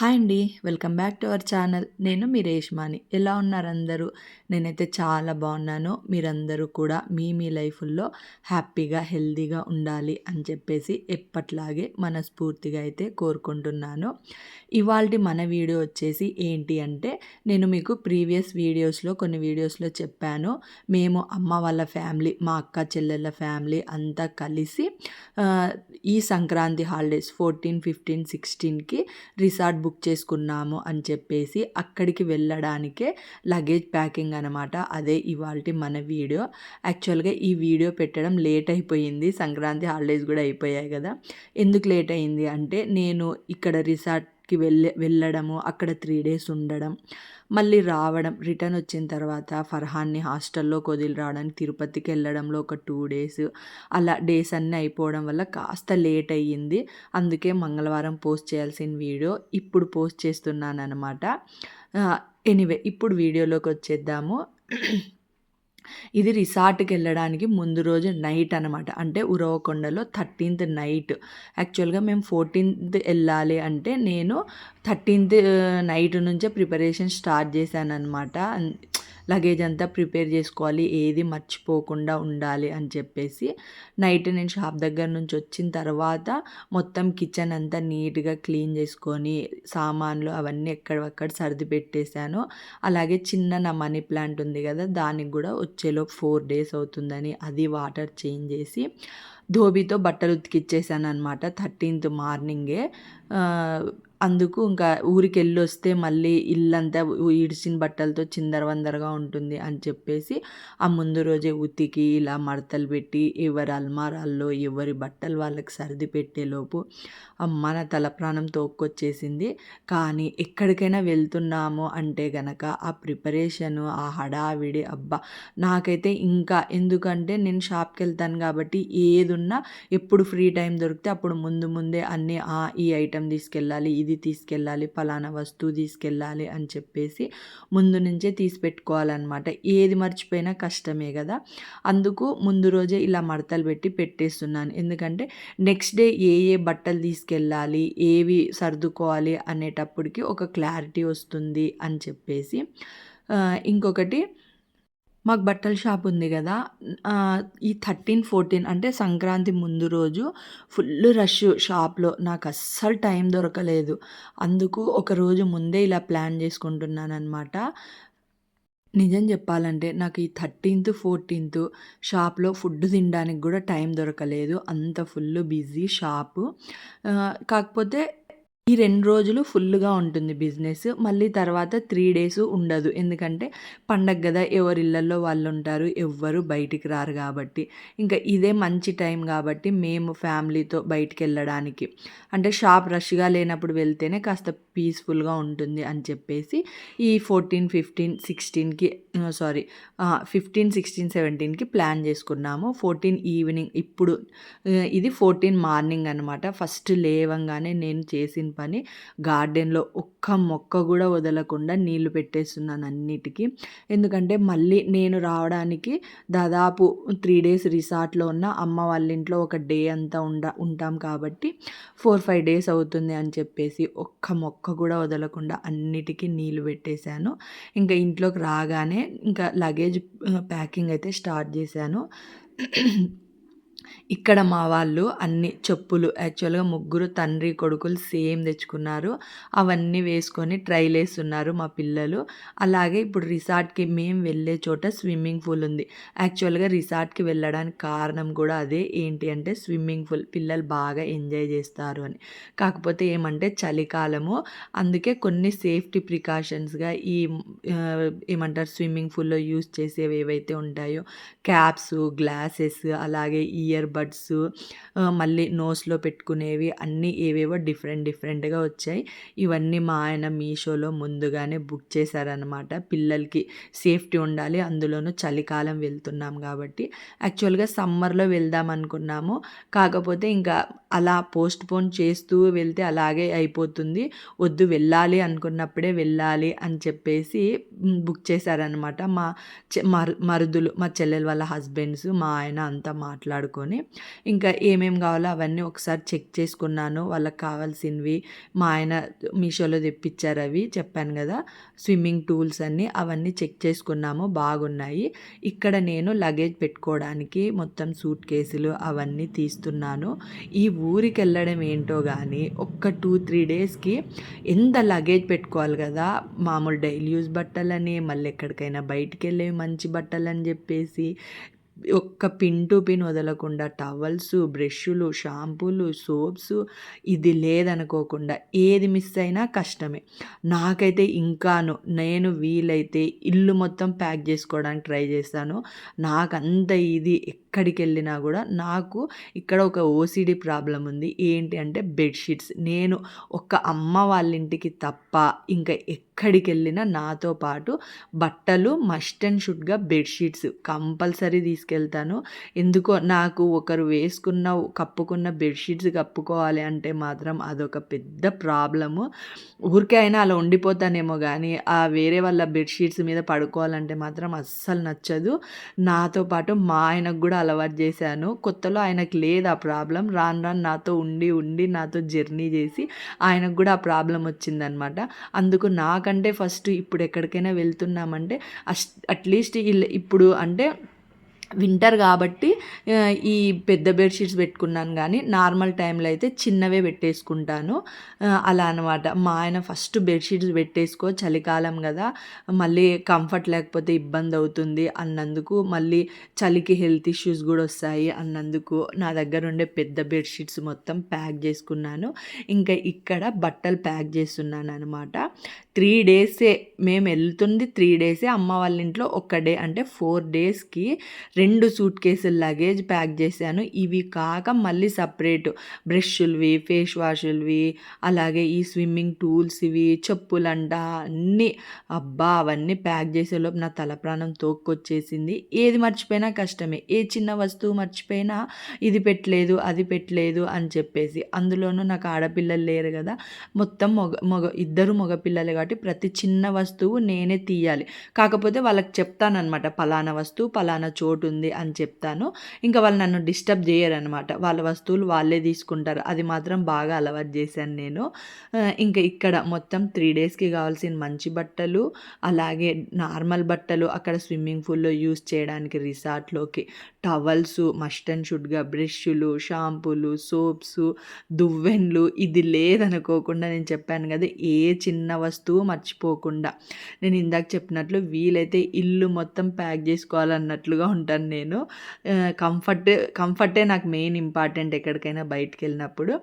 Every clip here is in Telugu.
హాయ్ అండి welcome back to our channel. నేను మీ రేష్మాని. ఎలా ఉన్నారు అందరూ? నేనైతే చాలా బాగున్నాను. మీరందరూ కూడా మీ మీ లైఫ్లో హ్యాపీగా హెల్తీగా ఉండాలి అని చెప్పేసి ఎప్పట్లాగే మనస్ఫూర్తిగా అయితే కోరుకుంటున్నాను. ఇవాళ మన వీడియో వచ్చేసి ఏంటి అంటే నేను మీకు ప్రీవియస్ వీడియోస్లో కొన్ని వీడియోస్లో చెప్పాను. మేము అమ్మ వాళ్ళ ఫ్యామిలీ మా అక్క చెల్లెళ్ళ ఫ్యామిలీ అంతా కలిసి ఈ సంక్రాంతి హాలిడేస్ ఫోర్టీన్ ఫిఫ్టీన్ సిక్స్టీన్కి రిసార్ట్ బుక్ చేసుకున్నాము అని చెప్పేసి అక్కడికి వెళ్ళడానికే లగేజ్ ప్యాకింగ్ అనమాట అదే ఇవాళ మన వీడియో. యాక్చువల్గా ఈ వీడియో పెట్టడం లేట్ అయిపోయింది. సంక్రాంతి హాలిడేస్ కూడా అయిపోయాయి కదా. ఎందుకు లేట్ అయింది అంటే నేను ఇక్కడ రిసార్ట్ ట్రిప్కి వెళ్ళే వెళ్ళడము అక్కడ త్రీ డేస్ ఉండడం మళ్ళీ రావడం రిటర్న్ వచ్చిన తర్వాత ఫర్హాన్ని హాస్టల్లో కొదిలి రావడానికి తిరుపతికి వెళ్ళడంలో ఒక టూ డేస్ అలా డేస్ అన్నీ అయిపోవడం వల్ల కాస్త లేట్ అయ్యింది. అందుకే మంగళవారం పోస్ట్ చేయాల్సిన వీడియో ఇప్పుడు పోస్ట్ చేస్తున్నాను అనమాట ఎనీవే ఇప్పుడు వీడియోలోకి వచ్చేద్దాము. ఇది రిసార్ట్కి వెళ్ళడానికి ముందు రోజు నైట్ అనమాట అంటే ఉరవకొండలో థర్టీన్త్ నైట్. యాక్చువల్గా మేము ఫోర్టీన్త్ వెళ్ళాలి అంటే నేను థర్టీన్త్ నైట్ నుంచే ప్రిపరేషన్ స్టార్ట్ చేశాను అనమాట లగేజ్ అంతా ప్రిపేర్ చేసుకోవాలి ఏది మర్చిపోకుండా ఉండాలి అని చెప్పేసి నైట్ నేను షాప్ దగ్గర నుంచి వచ్చిన తర్వాత మొత్తం కిచెన్ అంతా నీట్గా క్లీన్ చేసుకొని సామాన్లు అవన్నీ ఎక్కడక్కడ సర్ది పెట్టేశాను. అలాగే చిన్న నా మనీ ప్లాంట్ ఉంది కదా దానికి కూడా వచ్చేలో ఫోర్ డేస్ అవుతుందని అది వాటర్ చేంజ్ చేసి ధోబీతో బట్టలు ఉతికిచ్చేసాను అనమాట థర్టీన్త్ మార్నింగే. అందుకు ఇంకా ఊరికి వెళ్ళి వస్తే మళ్ళీ ఇల్లంతా ఇడిచిన బట్టలతో చిందరవందరగా ఉంటుంది అని చెప్పేసి ఆ ముందు రోజే ఉతికి ఇలా మడతలు పెట్టి ఎవరి అల్మారాల్లో ఎవరి బట్టలు వాళ్ళకి సర్ది పెట్టేలోపు అమ్మ నా తల ప్రాణం తోక్కొచ్చేసింది. కానీ ఎక్కడికైనా వెళ్తున్నాము అంటే గనక ఆ ప్రిపరేషను ఆ హడావిడి అబ్బా! నాకైతే ఇంకా ఎందుకంటే నేను షాప్కి వెళ్తాను కాబట్టి ఏదున్నా ఎప్పుడు ఫ్రీ టైం దొరికితే అప్పుడు ముందు ముందే అన్నీ ఈ ఐటెం తీసుకెళ్ళాలి ఇది తీసుకెళ్ళాలి ఫలానా వస్తువు తీసుకెళ్ళాలి అని చెప్పేసి ముందు నుంచే తీసి పెట్టుకోవాలన్నమాట. ఏది మర్చిపోయినా కష్టమే కదా. అందుకు ముందు రోజే ఇలా మడతలు పెట్టి పెట్టేస్తున్నాను. ఎందుకంటే నెక్స్ట్ డే ఏ ఏ బట్టలు తీసుకెళ్ళాలి ఏవి సర్దుకోవాలి అనేటప్పటికి ఒక క్లారిటీ వస్తుంది అని చెప్పేసి ఇంకొకటి మాకు బట్టల షాప్ ఉంది కదా. ఈ థర్టీన్ ఫోర్టీన్ అంటే సంక్రాంతి ముందు రోజు ఫుల్ రష్ షాప్లో. నాకు అస్సలు టైం దొరకలేదు. అందుకు ఒక రోజు ముందే ఇలా ప్లాన్ చేసుకుంటున్నాను అనమాట నిజం చెప్పాలంటే నాకు ఈ థర్టీన్త్ ఫోర్టీన్త్ షాప్లో ఫుడ్ తినడానికి కూడా టైం దొరకలేదు. అంత ఫుల్ బిజీ షాపు. కాకపోతే ఈ రెండు రోజులు ఫుల్గా ఉంటుంది బిజినెస్. మళ్ళీ తర్వాత త్రీ డేస్ ఉండదు. ఎందుకంటే పండగ కదా ఎవరి ఇళ్ళల్లో వాళ్ళు ఉంటారు ఎవ్వరు బయటికి రారు కాబట్టి. ఇంకా ఇదే మంచి టైం కాబట్టి మేము ఫ్యామిలీతో బయటికి వెళ్ళడానికి. అంటే షాప్ రష్గా లేనప్పుడు వెళ్తేనే కాస్త పీస్ఫుల్గా ఉంటుంది అని చెప్పేసి ఈ ఫోర్టీన్ ఫిఫ్టీన్ సిక్స్టీన్కి సారీ ఫిఫ్టీన్ సిక్స్టీన్ సెవెంటీన్కి ప్లాన్ చేసుకున్నాము. ఫోర్టీన్ ఈవినింగ్ ఇప్పుడు ఇది ఫోర్టీన్ మార్నింగ్ అనమాట ఫస్ట్ లేవంగానే నేను చేసిన పని. గార్డెన్లో ఒక్క మొక్క కూడా వదలకుండా నీళ్ళు పెట్టేస్తున్నాను అన్నిటికీ. ఎందుకంటే మళ్ళీ నేను రావడానికి దాదాపు త్రీ డేస్ రిసార్ట్లో ఉన్న అమ్మ వాళ్ళ ఇంట్లో ఒక డే అంతా ఉండ ఉంటాం కాబట్టి ఫోర్ ఫైవ్ డేస్ అవుతుంది అని చెప్పేసి ఒక్క మొక్క కూడా వదలకుండా అన్నిటికీ నీళ్ళు పెట్టేశాను. ఇంకా ఇంట్లోకి రాగానే ఇంకా లగేజ్ ప్యాకింగ్ అయితే స్టార్ట్ చేశాను. ఇక్కడ మా వాళ్ళు అన్ని చెప్పులు యాక్చువల్గా ముగ్గురు తండ్రి కొడుకులు సేమ్ తెచ్చుకున్నారు. అవన్నీ వేసుకొని ట్రైల్ వేస్తున్నారు మా పిల్లలు. అలాగే ఇప్పుడు రిసార్ట్కి మేము వెళ్ళే చోట స్విమ్మింగ్ పూల్ ఉంది. యాక్చువల్గా రిసార్ట్కి వెళ్ళడానికి కారణం కూడా అదే. ఏంటి అంటే స్విమ్మింగ్ పూల్ పిల్లలు బాగా ఎంజాయ్ చేస్తారు అని. కాకపోతే ఏమంటే చలికాలము. అందుకే కొన్ని సేఫ్టీ ప్రికాషన్స్గా ఈ ఏమంటారు స్విమ్మింగ్ పూల్లో యూస్ చేసేవి ఏవైతే ఉంటాయో క్యాప్స్ గ్లాసెస్ అలాగే ఇయర్ బడ్స్ మళ్ళీ నోస్లో పెట్టుకునేవి అన్నీ ఏవేవో డిఫరెంట్ డిఫరెంట్గా వచ్చాయి. ఇవన్నీ మా ఆయన మీషోలో ముందుగానే బుక్ చేశారనమాట పిల్లలకి సేఫ్టీ ఉండాలి అందులోనూ చలికాలం వెళ్తున్నాం కాబట్టి. యాక్చువల్గా సమ్మర్లో వెళ్దాం అనుకున్నాము. కాకపోతే ఇంకా అలా పోస్ట్ పోన్ చేస్తూ వెళ్తే అలాగే అయిపోతుంది. వద్దు వెళ్ళాలి అనుకున్నప్పుడే వెళ్ళాలి అని చెప్పేసి బుక్ చేశారనమాట మా మరుదులు మా చెల్లెల వాళ్ళ హస్బెండ్స్ మా ఆయన అంతా మాట్లాడుకొని. చేసుకొని ఇంకా ఏమేం కావాలో అవన్నీ ఒకసారి చెక్ చేసుకున్నాను. వాళ్ళకి కావాల్సినవి మా ఆయన మీషోలో తెప్పించారు అవి చెప్పాను కదా. స్విమ్మింగ్ టూల్స్ అన్నీ అవన్నీ చెక్ చేసుకున్నాము. బాగున్నాయి. ఇక్కడ నేను లగేజ్ పెట్టుకోవడానికి మొత్తం సూట్ కేసులు అవన్నీ తీస్తున్నాను. ఈ ఊరికి వెళ్ళడం ఏంటో కానీ ఒక్క టూ త్రీ డేస్కి ఎంత లగేజ్ పెట్టుకోవాలి కదా. మామూలు డైలీ యూజ్ బట్టలని మళ్ళీ ఎక్కడికైనా బయటికి వెళ్ళేవి మంచి బట్టలని చెప్పేసి ఒక్క పిన్ టు పిన్ వదలకుండా టవల్స్ బ్రష్లు షాంపూలు సోప్స్ ఇది లేదనుకోకుండా ఏది మిస్ అయినా కష్టమే. నాకైతే ఇంకాను నేను వీలైతే ఇల్లు మొత్తం ప్యాక్ చేసుకోవడానికి ట్రై చేస్తాను. నాకు అంత ఇది ఎక్కడికి వెళ్ళినా కూడా నాకు ఇక్కడ ఒక ఓసిడి ప్రాబ్లం ఉంది. ఏంటి అంటే బెడ్షీట్స్. నేను ఒక అమ్మ వాళ్ళ ఇంటికి తప్ప ఇంకా ఎక్కడికి వెళ్ళినా నాతో పాటు బట్టలు మస్ట్ అండ్ షుడ్గా బెడ్షీట్స్ కంపల్సరీ తీసుకెళ్తాను. ఎందుకో నాకు ఒకరు వేసుకున్న కప్పుకున్న బెడ్షీట్స్ కప్పుకోవాలి అంటే మాత్రం అదొక పెద్ద ప్రాబ్లము. ఊరికే అయినా అలా ఉండిపోతానేమో కానీ ఆ వేరే వాళ్ళ బెడ్షీట్స్ మీద పడుకోవాలంటే మాత్రం అస్సలు నచ్చదు. నాతో పాటు మా ఆయనకు కూడా అలవాటు చేశాను. కొత్తలో ఆయనకు లేదు ఆ ప్రాబ్లం. రాను రాను నాతో ఉండి ఉండి నాతో జర్నీ చేసి ఆయనకు కూడా ఆ ప్రాబ్లం వచ్చిందనమాట. అందుకు నాకంటే ఫస్ట్ ఇప్పుడు ఎక్కడికైనా వెళ్తున్నామంటే అస్ అట్లీస్ట్ ఇప్పుడు అంటే వింటర్ కాబట్టి ఈ పెద్ద బెడ్షీట్స్ పెట్టుకున్నాను కానీ నార్మల్ టైంలో అయితే చిన్నవే పెట్టేసుకుంటాను. అలా అనమాట మా ఆయన ఫస్ట్ బెడ్షీట్స్ పెట్టేసుకో చలికాలం కదా మళ్ళీ కంఫర్ట్ లేకపోతే ఇబ్బంది అవుతుంది అన్నందుకు మళ్ళీ చలికి హెల్త్ ఇష్యూస్ కూడా వస్తాయి అన్నందుకు. నా దగ్గర ఉండే పెద్ద బెడ్షీట్స్ మొత్తం ప్యాక్ చేసుకున్నాను. ఇంకా ఇక్కడ బట్టలు ప్యాక్ చేస్తున్నాను అనమాట త్రీ డేసే మేము వెళ్తుంది. త్రీ డేసే అమ్మ వాళ్ళ ఇంట్లో ఒక్క డే అంటే ఫోర్ డేస్కి రెండు సూట్ కేసులు లగేజ్ ప్యాక్ చేశాను. ఇవి కాక మళ్ళీ సపరేట్ బ్రష్లువి ఫేస్ వాషులవి అలాగే ఈ స్విమ్మింగ్ టూల్స్ ఇవి చెప్పులంట అన్నీ అబ్బా అవన్నీ ప్యాక్ చేసేలోపు నా తల ప్రాణం తోక్కొచ్చేసింది. ఏది మర్చిపోయినా కష్టమే. ఏ చిన్న వస్తువు మర్చిపోయినా ఇది పెట్టలేదు అది పెట్టలేదు అని చెప్పేసి అందులోనూ నాకు ఆడపిల్లలు లేరు కదా. మొత్తం మగ మగ ఇద్దరు మగపిల్లలు కాబట్టి కాబట్టి ప్రతి చిన్న వస్తువు నేనే తీయాలి. కాకపోతే వాళ్ళకి చెప్తానమాట పలానా వస్తువు పలానా చోటు ఉంది అని చెప్తాను. ఇంకా వాళ్ళు నన్ను డిస్టర్బ్ చేయరనమాట వాళ్ళ వస్తువులు వాళ్ళే తీసుకుంటారు. అది మాత్రం బాగా అలవాటు చేశాను నేను. ఇంకా ఇక్కడ మొత్తం త్రీ డేస్కి కావాల్సిన మంచి బట్టలు అలాగే నార్మల్ బట్టలు అక్కడ స్విమ్మింగ్ పూల్లో యూస్ చేయడానికి రిసార్ట్లోకి. టవల్స్ మస్ట్ అండ్ షుడ్గా బ్రష్లు షాంపూలు సోప్స్ దువ్వెన్లు. ఇది లేదనుకోకుండా నేను చెప్పాను కదా ఏ చిన్న వస్తువు మర్చిపోకుండా. నేను ఇందాక చెప్పినట్లు వీలైతే ఇల్లు మొత్తం ప్యాక్ చేసుకోవాలన్నట్లుగా ఉంటాను నేను. కంఫర్ట్ కంఫర్టే నాకు మెయిన్ ఇంపార్టెంట్ ఎక్కడికైనా బయటికి వెళ్ళినప్పుడు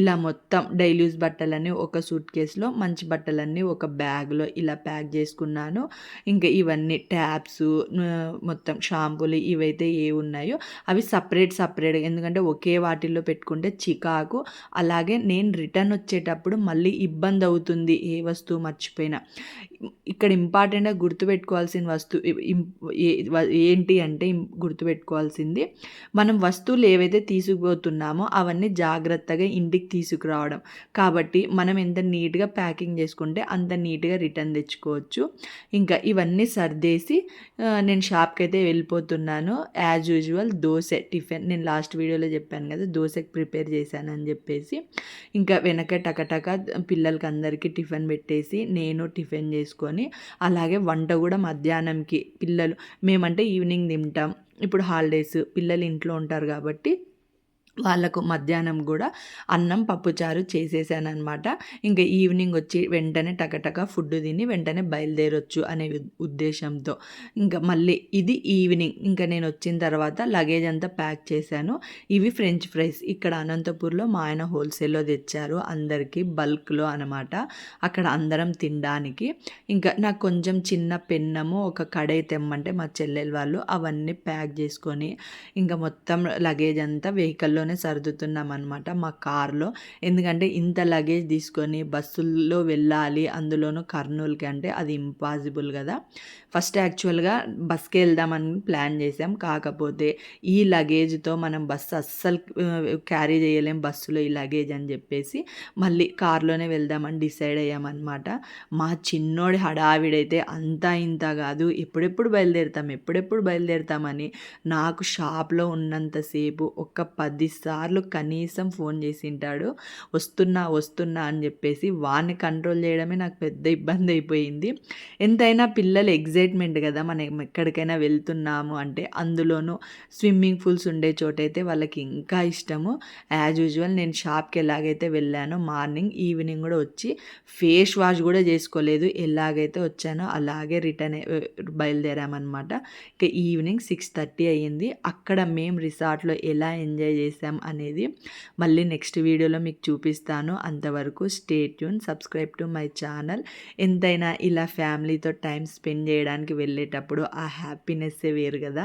ఇలా మొత్తం డైలీ యూస్ బట్టలన్నీ ఒక సూట్ కేసులో మంచి బట్టలన్నీ ఒక బ్యాగ్లో ఇలా ప్యాక్ చేసుకున్నాను. ఇంకా ఇవన్నీ ట్యాప్స్ మొత్తం షాంపూలు ఇవైతే ఏ ఉన్నాయో అవి సపరేట్ సపరేట్ ఎందుకంటే ఒకే వాటిల్లో పెట్టుకుంటే చికాకు. అలాగే నేను రిటర్న్ వచ్చేటప్పుడు మళ్ళీ ఇబ్బంది అవుతుంది ఏ వస్తువు మర్చిపోయినా ఇక్కడ ఇంపార్టెంట్గా గుర్తుపెట్టుకోవాల్సిన వస్తువు ఏంటి అంటే గుర్తుపెట్టుకోవాల్సింది మనం వస్తువులు ఏవైతే తీసుకుపోతున్నామో అవన్నీ జాగ్రత్తగా ఇంటికి తీసుకురావడం. కాబట్టి మనం ఎంత నీట్గా ప్యాకింగ్ చేసుకుంటే అంత నీట్గా రిటర్న్ తెచ్చుకోవచ్చు. ఇంకా ఇవన్నీ సర్దేసి నేను షాప్కి అయితే వెళ్ళిపోతున్నాను. యాజ్ యూజువల్ దోశ టిఫిన్ నేను లాస్ట్ వీడియోలో చెప్పాను కదా దోశకి ప్రిపేర్ చేశానని చెప్పేసి. ఇంకా వెనక టకటక పిల్లలకి అందరికీ టిఫిన్ పెట్టేసి నేను టిఫిన్ చేసి చేసుకొని అలాగే వంట కూడా మధ్యాహ్నంకి పిల్లలు మేమంటే ఈవినింగ్ తింటాం. ఇప్పుడు హాలిడేస్ పిల్లలు ఇంట్లో ఉంటారు కాబట్టి వాళ్ళకు మధ్యాహ్నం కూడా అన్నం పప్పుచారు చేసేసాను అనమాట ఇంకా ఈవినింగ్ వచ్చి వెంటనే టకటక ఫుడ్ తిని వెంటనే బయలుదేరొచ్చు అనే ఉద్దేశంతో. ఇంకా మళ్ళీ ఇది ఈవినింగ్. ఇంకా నేను వచ్చిన తర్వాత లగేజ్ అంతా ప్యాక్ చేశాను. ఇవి ఫ్రెంచ్ ఫ్రైస్. ఇక్కడ అనంతపూర్లో మా ఆయన హోల్సేల్లో తెచ్చారు అందరికీ బల్క్లో అనమాట అక్కడ అందరం తినడానికి. ఇంకా నాకు కొంచెం చిన్న పెన్నము ఒక కడాయి తెమ్మంటే మా చెల్లెలు వాళ్ళు అవన్నీ ప్యాక్ చేసుకొని ఇంకా మొత్తం లగేజ్ అంతా వెహికల్లో బస్సులోనే సర్దుతున్నాం అనమాట మా కార్లో. ఎందుకంటే ఇంత లగేజ్ తీసుకొని బస్సుల్లో వెళ్ళాలి అందులోనూ కర్నూలుకి అంటే అది ఇంపాసిబుల్ కదా. ఫస్ట్ యాక్చువల్గా బస్కి వెళ్దామని ప్లాన్ చేసాం. కాకపోతే ఈ లగేజ్తో మనం బస్సు అస్సలు క్యారీ చేయలేం బస్సులో ఈ లగేజ్ అని చెప్పేసి మళ్ళీ కార్లోనే వెళ్దామని డిసైడ్ అయ్యామన్నమాట. మా చిన్నోడి హడావిడైతే అంతా ఇంత కాదు. ఎప్పుడెప్పుడు బయలుదేరుతాం ఎప్పుడెప్పుడు బయలుదేరుతామని నాకు షాప్లో ఉన్నంతసేపు ఒక పది సార్లు కనీసం ఫోన్ చేసి ఉంటాడు వస్తున్నా వస్తున్నా అని చెప్పేసి వాడిని కంట్రోల్ చేయడమే నాకు పెద్ద ఇబ్బంది అయిపోయింది. ఎంతైనా పిల్లలు ఎగ్జైట్మెంట్ కదా మనం ఎక్కడికైనా వెళ్తున్నాము అంటే అందులోనూ స్విమ్మింగ్ పూల్స్ ఉండే చోటైతే వాళ్ళకి ఇంకా ఇష్టము. యాజ్ యూజువల్ నేను షాప్కి ఎలాగైతే వెళ్ళానో మార్నింగ్ ఈవినింగ్ కూడా వచ్చి ఫేస్ వాష్ కూడా చేసుకోలేదు. ఎలాగైతే వచ్చానో అలాగే రిటర్న్ బయలుదేరామన్నమాట. ఇక ఈవినింగ్ సిక్స్ థర్టీ అయ్యింది. అక్కడ మేము రిసార్ట్లో ఎలా ఎంజాయ్ చేసాం అనేది మళ్ళీ నెక్స్ట్ వీడియోలో మీకు చూపిస్తాను. అంతవరకు stay tune subscribe to my channel ఎంతైనా ఇలా ఫ్యామిలీతో టైం స్పెండ్ చేయడానికి వెళ్ళేటప్పుడు ఆ హ్యాపీనెస్సే వేరు కదా.